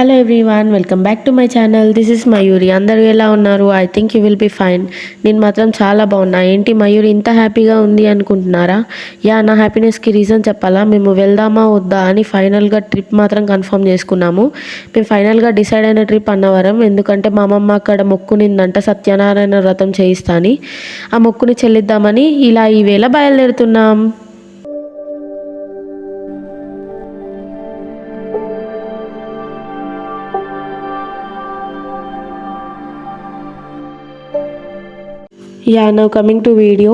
Hello everyone welcome back to my channel this is Mayuri అందరూ ఎలా ఉన్నారు? I think you will be fine నేను మాత్రం చాలా బాగున్నా. ఏంటి మయూరి ఇంత హ్యాపీగా ఉంది అనుకుంటున్నారా? యా నా హ్యాపీనెస్కి రీజన్ చెప్పాలా? మేము వెళ్దామా వద్దా అని ఫైనల్గా ట్రిప్ మాత్రం కన్ఫర్మ్ చేసుకున్నాము. మేము ఫైనల్గా డిసైడ్ అయిన ట్రిప్ అన్నవరం. ఎందుకంటే మా అమ్మమ్మ అక్కడ మొక్కునిందంట సత్యనారాయణ వ్రతం చేయిస్తా అని ఆ మొక్కుని చెల్లిద్దామని ఇలా ఈవేళ బయలుదేరుతున్నాం. Ya now coming to video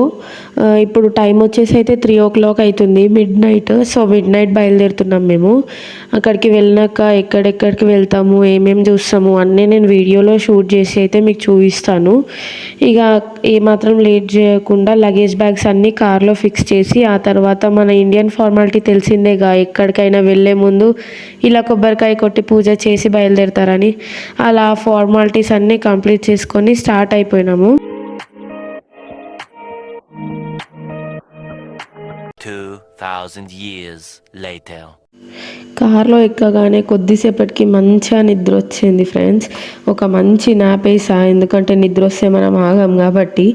ఇప్పుడు టైం వచ్చేసి అయితే త్రీ ఓ క్లాక్ అవుతుంది. Midnight so midnight బయలుదేరుతున్నాం మేము. అక్కడికి వెళ్ళినాక ఎక్కడెక్కడికి వెళ్తాము ఏమేమి చూస్తాము అన్నీ నేను వీడియోలో షూట్ చేసి అయితే మీకు చూపిస్తాను. ఇక ఏమాత్రం లేట్ చేయకుండా లగేజ్ బ్యాగ్స్ అన్నీ కార్లో ఫిక్స్ చేసి ఆ తర్వాత మన ఇండియన్ ఫార్మాలిటీ తెలిసిందేగా ఎక్కడికైనా వెళ్ళే ముందు ఇలా కొబ్బరికాయ కొట్టి పూజ చేసి బయలుదేరుతారని. అలా ఫార్మాలిటీస్ అన్నీ కంప్లీట్ చేసుకొని స్టార్ట్ అయిపోయినాము. 2,000 years later. కార్లో ఎక్కగానే కొద్దిసేపటికి మంచిగా నిద్ర వచ్చింది ఫ్రెండ్స్ ఒక మంచి నాపేసా ఎందుకంటే నిద్ర వస్తే మనం ఆగాం కాబట్టి.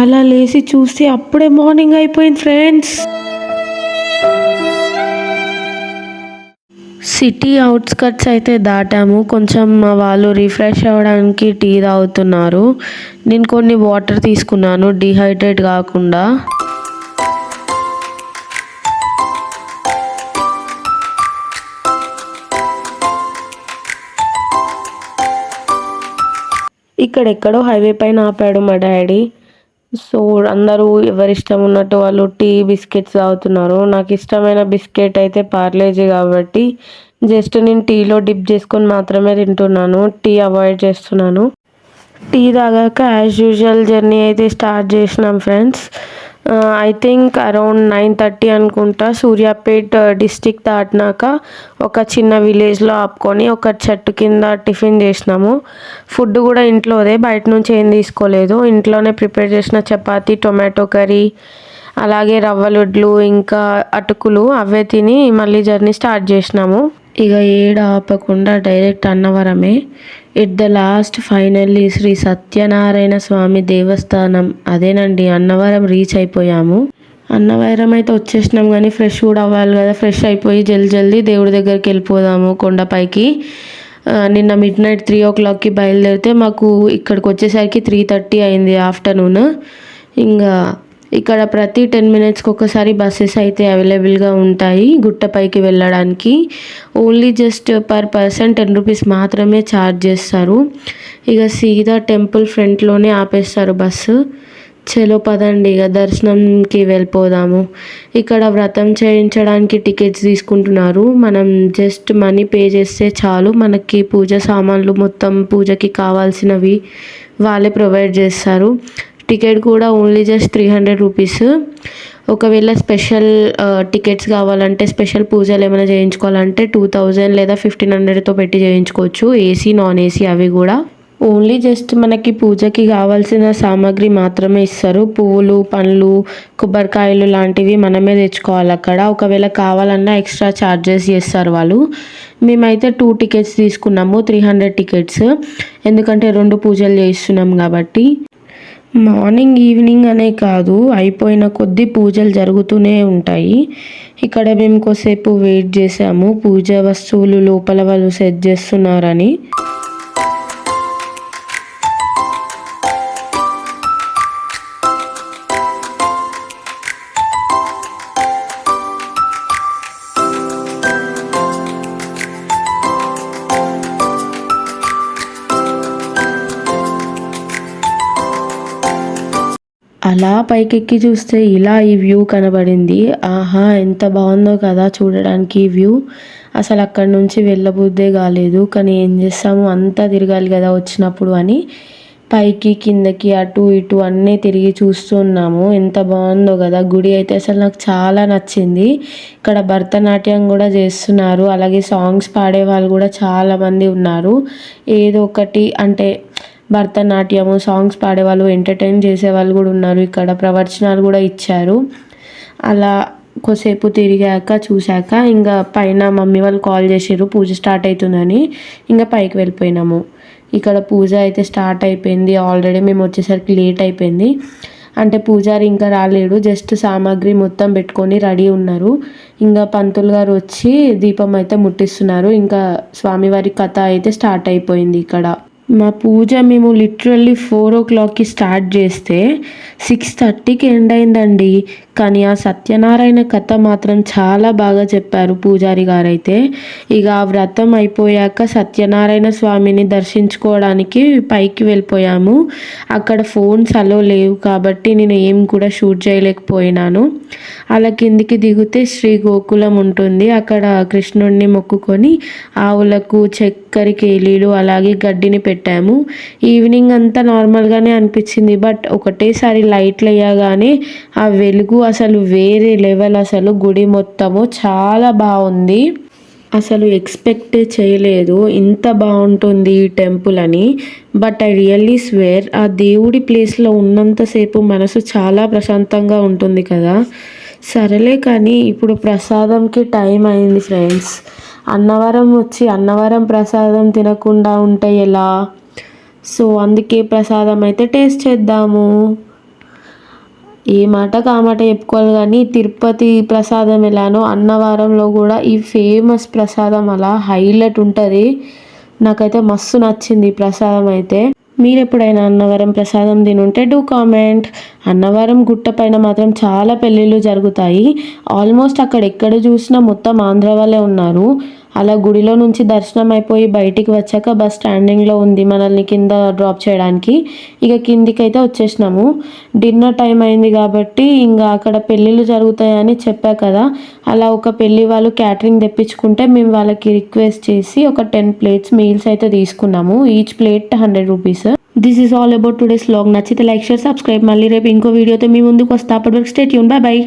అలా లేచి చూస్తే అప్పుడే మార్నింగ్ అయిపోయింది ఫ్రెండ్స్ సిటీ అవుట్స్కట్స్ అయితే దాటాము. కొంచెం మా వాళ్ళు రిఫ్రెష్ అవ్వడానికి టీ తాగుతున్నారు. నేను కొన్ని వాటర్ తీసుకున్నాను డిహైడ్రేట్ కాకుండా. ఇక్కడెక్కడో హైవే పైన ఆపాడు మా డాడీ. సో అందరూ ఎవరిష్టం ఉన్నట్టు వాళ్ళు టీ బిస్కెట్స్ తాగుతున్నారు. నాకు ఇష్టమైన బిస్కెట్ అయితే పార్లేజీ కాబట్టి జస్ట్ నేను టీలో డిప్ చేసుకొని మాత్రమే తింటున్నాను. టీ అవాయిడ్ చేస్తున్నాను. టీ తాగాక యాజ్ యూజువల్ జర్నీ అయితే స్టార్ట్ చేసినాం friends. I think around nine thirty అనుకుంటా సూర్యాపేట్ uh, డిస్టిక్ దాటినాక ఒక చిన్న విలేజ్లో ఆపుకొని ఒక చెట్టు కింద టిఫిన్ చేసినాము. ఫుడ్ కూడా ఇంట్లోదే బయట నుంచి ఏం తీసుకోలేదు. ఇంట్లోనే ప్రిపేర్ చేసిన చపాతీ టొమాటో కర్రీ అలాగే రవ్వలుడ్లు ఇంకా అటుకులు అవే తిని మళ్ళీ జర్నీ స్టార్ట్ చేసినాము. ఇక ఏడ ఆపకుండా direct అన్నవరమే. At the last finally Sri Satyanarayana Swamy Devasthanam అదేనండి అన్నవరం రీచ్ అయిపోయాము. అన్నవరం అయితే వచ్చేసినాం కానీ ఫ్రెష్ కూడా అవ్వాలి కదా. ఫ్రెష్ అయిపోయి జల్ది జల్దీ దేవుడి దగ్గరికి వెళ్ళిపోదాము కొండపైకి నిన్న మిడ్ నైట్ త్రీ ఓ క్లాక్కి బయలుదేరితే మాకు ఇక్కడికి వచ్చేసరికి త్రీ థర్టీ అయింది ఆఫ్టర్నూన్ ఇంకా ఇక్కడ ప్రతి టెన్ మినిట్స్కి ఒకసారి బస్సెస్ అయితే అవైలబుల్గా ఉంటాయి గుట్టపైకి వెళ్ళడానికి. Only just per person ten rupees మాత్రమే ఛార్జ్ చేస్తారు. ఇక సీదా టెంపుల్ ఫ్రంట్లోనే ఆపేస్తారు బస్సు చలో పదండి ఇక దర్శనంకి వెళ్ళిపోదాము. ఇక్కడ వ్రతం చేయించడానికి టికెట్స్ తీసుకుంటున్నారు. మనం జస్ట్ మనీ పే చేస్తే చాలు. మనకి పూజ సామాన్లు మొత్తం పూజకి కావాల్సినవి వాళ్ళే ప్రొవైడ్ చేస్తారు. టికెట్ కూడా only just three hundred rupees. ఒకవేళ స్పెషల్ టికెట్స్ కావాలంటే స్పెషల్ పూజలు ఏమైనా చేయించుకోవాలంటే టూ థౌజండ్ లేదా ఫిఫ్టీన్ హండ్రెడ్తో పెట్టి చేయించుకోవచ్చు. ఏసీ నాన్ ఏసీ అవి కూడా. ఓన్లీ జస్ట్ మనకి పూజకి కావాల్సిన సామాగ్రి మాత్రమే ఇస్తారు. పువ్వులు పండ్లు కొబ్బరికాయలు లాంటివి మనమే తెచ్చుకోవాలి అక్కడ. ఒకవేళ కావాలన్నా ఎక్స్ట్రా ఛార్జెస్ చేస్తారు వాళ్ళు. మేమైతే టూ టికెట్స్ తీసుకున్నాము త్రీ హండ్రెడ్ టికెట్స్. ఎందుకంటే రెండు పూజలు చేస్తున్నాం కాబట్టి. మార్నింగ్ ఈవినింగ్ అనే కాదు అయిపోయిన కొద్దీ పూజలు జరుగుతూనే ఉంటాయి. ఇక్కడ మేము కొద్దిసేపు వెయిట్ చేసాము పూజ వస్తువులు లోపల వాళ్ళు సెట్ చేస్తున్నారని. అలా పైకెక్కి చూస్తే ఇలా ఈ వ్యూ కనబడింది. ఆహా ఎంత బాగుందో కదా చూడడానికి ఈ వ్యూ. అసలు అక్కడి నుంచి వెళ్ళబుద్దే కాలేదు. కానీ ఏం చేస్తాము? అంతా తిరగాలి కదా వచ్చినప్పుడు అని పైకి కిందకి అటు ఇటు అన్నీ తిరిగి చూస్తున్నాము. ఎంత బాగుందో కదా. గుడి అయితే అసలు నాకు చాలా నచ్చింది. ఇక్కడ భరతనాట్యం కూడా చేస్తున్నారు. అలాగే సాంగ్స్ పాడే వాళ్ళు కూడా చాలామంది ఉన్నారు. ఏదో ఒకటి అంటే భరతనాట్యము సాంగ్స్ పాడేవాళ్ళు ఎంటర్టైన్ చేసే వాళ్ళు కూడా ఉన్నారు ఇక్కడ. ప్రవచనాలు కూడా ఇచ్చారు. అలా కొద్దిసేపు తిరిగాక చూశాక ఇంకా పైన మమ్మీ వాళ్ళు కాల్ చేసారు పూజ స్టార్ట్ అవుతుందని. ఇంకా పైకి వెళ్ళిపోయినాము. ఇక్కడ పూజ అయితే స్టార్ట్ అయిపోయింది. ఆల్రెడీ మేము వచ్చేసరికి లేట్ అయిపోయింది. అంటే పూజారి ఇంకా రాలేడు. జస్ట్ సామాగ్రి మొత్తం పెట్టుకొని రెడీ ఉన్నారు. ఇంకా పంతులు గారు వచ్చి దీపం అయితే ముట్టిస్తున్నారు. ఇంకా స్వామివారి కథ అయితే స్టార్ట్ అయిపోయింది ఇక్కడ. మా పూజ మేము లిటరల్లీ ఫోర్ ఓ క్లాక్కి స్టార్ట్ చేస్తే సిక్స్ థర్టీకి ఎండ్ అయిందండి. కానీ ఆ సత్యనారాయణ కథ మాత్రం చాలా బాగా చెప్పారు పూజారి గారైతే. ఇక ఆ వ్రతం అయిపోయాక సత్యనారాయణ స్వామిని దర్శించుకోవడానికి పైకి వెళ్ళిపోయాము. అక్కడ ఫోన్స్ అలో లేవు కాబట్టి నేను ఏం కూడా షూట్ చేయలేకపోయినాను. అలా కిందికి దిగితే శ్రీ గోకులం ఉంటుంది. అక్కడ కృష్ణుడిని మొక్కుకొని ఆవులకు చక్కెర కేలీలు అలాగే గడ్డిని పెట్టాము. ఈవినింగ్ అంతా నార్మల్గానే అనిపించింది. బట్ ఒకటేసారి లైట్లు వేయగానే ఆ వెలుగు అసలు వేరే లెవెల్ అసలు. గుడి మొత్తము చాలా బాగుంది. అసలు ఎక్స్పెక్ట్ చేయలేదు. ఇంత బాగుంటుంది ఈ టెంపుల్ అని. బట్ ఐ రియల్లీ స్వేర్ ఆ దేవుడి ప్లేస్లో ఉన్నంతసేపు మనసు చాలా ప్రశాంతంగా ఉంటుంది కదా. సరేలే కానీ ఇప్పుడు ప్రసాదంకి టైం అయింది ఫ్రెండ్స్. అన్నవరం వచ్చి అన్నవరం ప్రసాదం తినకుండా ఉంటే ఎలా? సో అందుకే ప్రసాదం అయితే టేస్ట్ చేద్దాము. ఏ మాట కామాట చెప్పుకోవాలి కానీ తిరుపతి ప్రసాదం ఎలానో అన్నవరంలో కూడా ఈ ఫేమస్ ప్రసాదం అలా హైలైట్ ఉంటుంది. నాకైతే మస్తు నచ్చింది ఈ ప్రసాదం అయితే. మీరు ఎప్పుడైనా అన్నవరం ప్రసాదం తినుంటే డూ కామెంట్. అన్నవరం గుట్ట పైన మాత్రం చాలా పెళ్ళిళ్ళు జరుగుతాయి. ఆల్మోస్ట్ అక్కడ ఎక్కడ చూసినా మొత్తం ఆంధ్ర వాళ్ళే ఉన్నారు. అలా గుడిలో నుంచి దర్శనం అయిపోయి బయటికి వచ్చాక బస్ స్టాండింగ్లో ఉంది మనల్ని కింద డ్రాప్ చేయడానికి. ఇక కిందికి అయితే వచ్చేసినాము. డిన్నర్ టైం అయింది కాబట్టి ఇంకా అక్కడ పెళ్ళిళ్ళు జరుగుతాయని చెప్పా కదా. అలా ఒక పెళ్ళి వాళ్ళు క్యాటరింగ్ తెప్పించుకుంటే మేము వాళ్ళకి రిక్వెస్ట్ చేసి ఒక టెన్ ప్లేట్స్ మీల్స్ అయితే తీసుకున్నాము. Each plate hundred rupees this is all about today's log నచ్చితే లైక్ షేర్ సబ్స్క్రైబ్ మళ్ళీ రేపు ఇంకో వీడియోతో మీ ముందుకు వస్తా. అప్పటి వరకు స్టేట్ యూన్ బాయ్ బాయ్